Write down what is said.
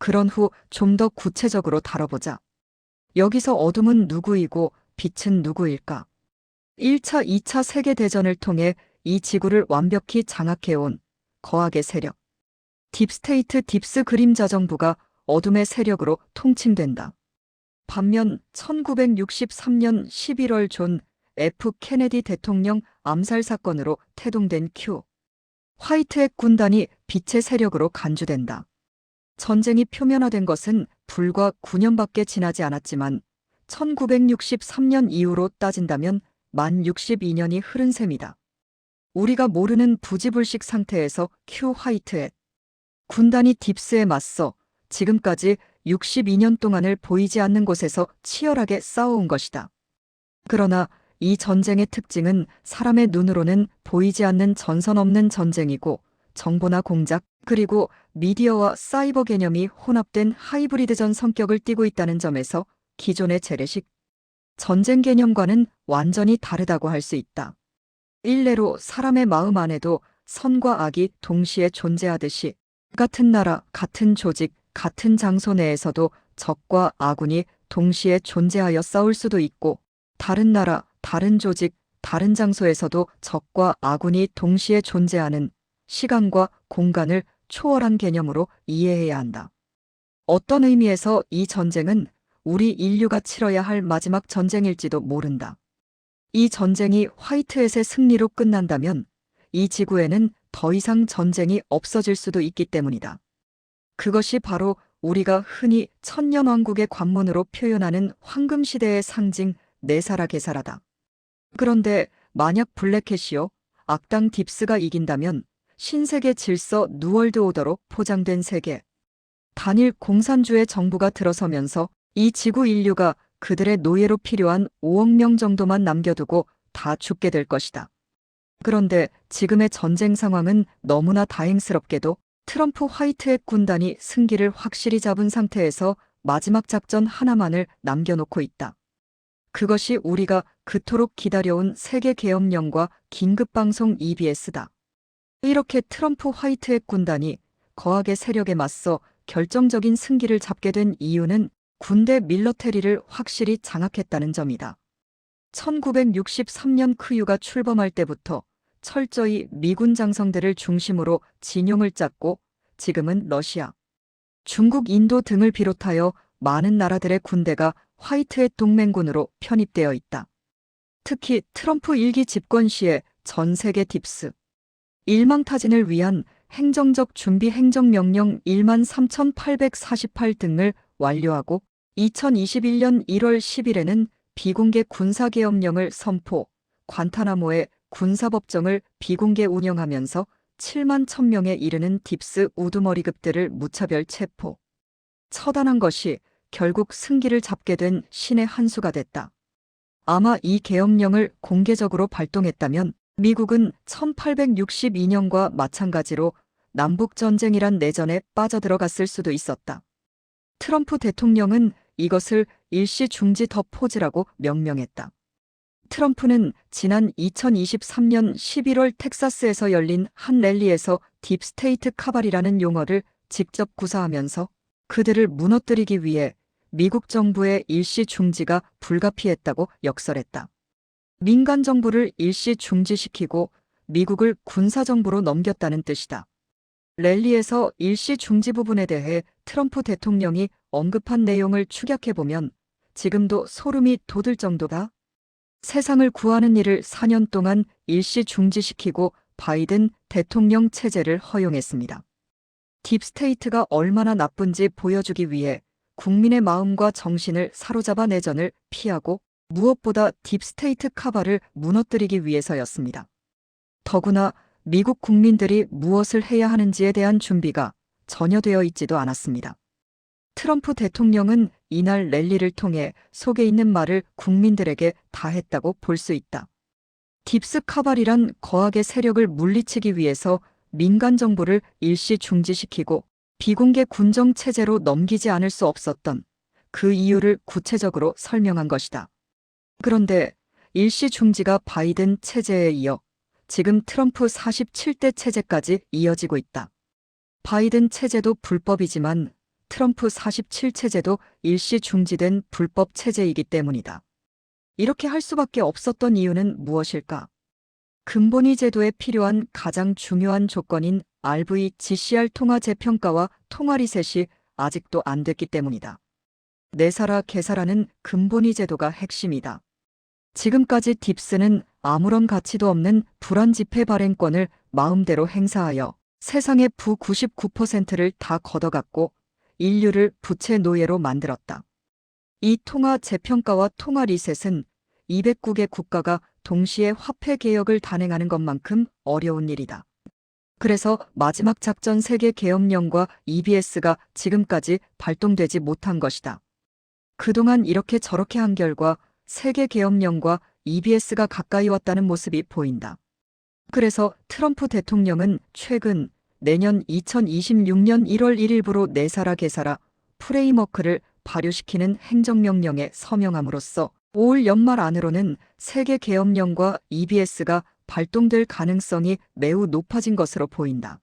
그런 후 좀 더 구체적으로 다뤄보자. 여기서 어둠은 누구이고 빛은 누구일까? 1차, 2차 세계대전을 통해 이 지구를 완벽히 장악해온 거악의 세력. 딥스테이트 딥스 그림자 정부가 어둠의 세력으로 통칭된다. 반면 1963년 11월 존 F 케네디 대통령 암살 사건으로 태동된 큐. 화이트핵 군단이 빛의 세력으로 간주된다. 전쟁이 표면화된 것은 불과 9년밖에 지나지 않았지만 1963년 이후로 따진다면 만 62년이 흐른 셈이다. 우리가 모르는 부지불식 상태에서 큐 화이트햇 군단이 딥스에 맞서 지금까지 62년 동안을 보이지 않는 곳에서 치열하게 싸워온 것이다. 그러나 이 전쟁의 특징은 사람의 눈으로는 보이지 않는 전선 없는 전쟁이고 정보나 공작 그리고 미디어와 사이버 개념이 혼합된 하이브리드전 성격을 띠고 있다는 점에서 기존의 재래식 전쟁 개념과는 완전히 다르다고 할 수 있다. 일례로 사람의 마음 안에도 선과 악이 동시에 존재하듯이 같은 나라, 같은 조직, 같은 장소 내에서도 적과 아군이 동시에 존재하여 싸울 수도 있고 다른 나라, 다른 조직, 다른 장소에서도 적과 아군이 동시에 존재하는 시간과 공간을 초월한 개념으로 이해해야 한다. 어떤 의미에서 이 전쟁은 우리 인류가 치러야 할 마지막 전쟁일지도 모른다. 이 전쟁이 화이트햇의 승리로 끝난다면 이 지구에는 더 이상 전쟁이 없어질 수도 있기 때문이다. 그것이 바로 우리가 흔히 천년왕국의 관문으로 표현하는 황금시대의 상징 네사라 게사라다. 그런데 만약 블랙캣이요 악당 딥스가 이긴다면 신세계 질서 누월드 오더로 포장된 세계 단일 공산주의 정부가 들어서면서 이 지구 인류가 그들의 노예로 필요한 5억 명 정도만 남겨두고 다 죽게 될 것이다. 그런데 지금의 전쟁 상황은 너무나 다행스럽게도 트럼프 화이트핵 군단이 승기를 확실히 잡은 상태에서 마지막 작전 하나만을 남겨놓고 있다. 그것이 우리가 그토록 기다려온 세계 계엄령과 긴급방송 EBS다. 이렇게 트럼프 화이트핵 군단이 거악의 세력에 맞서 결정적인 승기를 잡게 된 이유는 군대 밀러테리를 확실히 장악했다는 점이다. 1963년 크유가 출범할 때부터 철저히 미군 장성들을 중심으로 진용을 짰고 지금은 러시아, 중국, 인도 등을 비롯하여 많은 나라들의 군대가 화이트햇 동맹군으로 편입되어 있다. 특히 트럼프 일기 집권 시에 전 세계 딥스, 일망타진을 위한 행정적 준비 행정명령 1만 3,848 등을 완료하고 2021년 1월 10일에는 비공개 군사계엄령을 선포, 관타나모의 군사법정을 비공개 운영하면서 7만 1000명에 이르는 딥스 우두머리급들을 무차별 체포. 처단한 것이 결국 승기를 잡게 된 신의 한 수가 됐다. 아마 이 계엄령을 공개적으로 발동했다면 미국은 1862년과 마찬가지로 남북전쟁이란 내전에 빠져들어갔을 수도 있었다. 트럼프 대통령은 이것을 일시 중지 더 포즈라고 명명했다. 트럼프는 지난 2023년 11월 텍사스에서 열린 한 랠리에서 딥스테이트 카발이라는 용어를 직접 구사하면서 그들을 무너뜨리기 위해 미국 정부의 일시 중지가 불가피했다고 역설했다. 민간 정부를 일시 중지시키고 미국을 군사 정부로 넘겼다는 뜻이다. 랠리에서 일시 중지 부분에 대해 트럼프 대통령이 언급한 내용을 추격해보면 지금도 소름이 돋을 정도다. 세상을 구하는 일을 4년 동안 일시 중지시키고 바이든 대통령 체제를 허용했습니다. 딥스테이트가 얼마나 나쁜지 보여주기 위해 국민의 마음과 정신을 사로잡아 내전을 피하고 무엇보다 딥스테이트 카바를 무너뜨리기 위해서였습니다. 더구나 미국 국민들이 무엇을 해야 하는지에 대한 준비가 전혀 되어 있지도 않았습니다. 트럼프 대통령은 이날 랠리를 통해 속에 있는 말을 국민들에게 다 했다고 볼 수 있다. 딥스 카발이란 거악의 세력을 물리치기 위해서 민간 정부를 일시 중지시키고 비공개 군정 체제로 넘기지 않을 수 없었던 그 이유를 구체적으로 설명한 것이다. 그런데 일시 중지가 바이든 체제에 이어 지금 트럼프 47대 체제까지 이어지고 있다. 바이든 체제도 불법이지만 트럼프 47 체제도 일시 중지된 불법 체제이기 때문이다. 이렇게 할 수밖에 없었던 이유는 무엇일까? 근본이 제도에 필요한 가장 중요한 조건인 RV-GCR 통화 재평가와 통화 리셋이 아직도 안 됐기 때문이다. 내사라 개사라는 근본이 제도가 핵심이다. 지금까지 딥스는 아무런 가치도 없는 불안 지폐 발행권을 마음대로 행사하여 세상의 부 99%를 다 걷어갔고 인류를 부채 노예로 만들었다. 이 통화 재평가와 통화 리셋은 209개 국가가 동시에 화폐 개혁을 단행하는 것만큼 어려운 일이다. 그래서 마지막 작전 세계 계엄령과 EBS가 지금까지 발동되지 못한 것이다. 그동안 이렇게 저렇게 한 결과 세계 계엄령과 EBS가 가까이 왔다는 모습이 보인다. 그래서 트럼프 대통령은 최근 내년 2026년 1월 1일부로 내사라 개사라 프레임워크를 발효시키는 행정명령에 서명함으로써 올 연말 안으로는 세계 계엄령과 EBS가 발동될 가능성이 매우 높아진 것으로 보인다.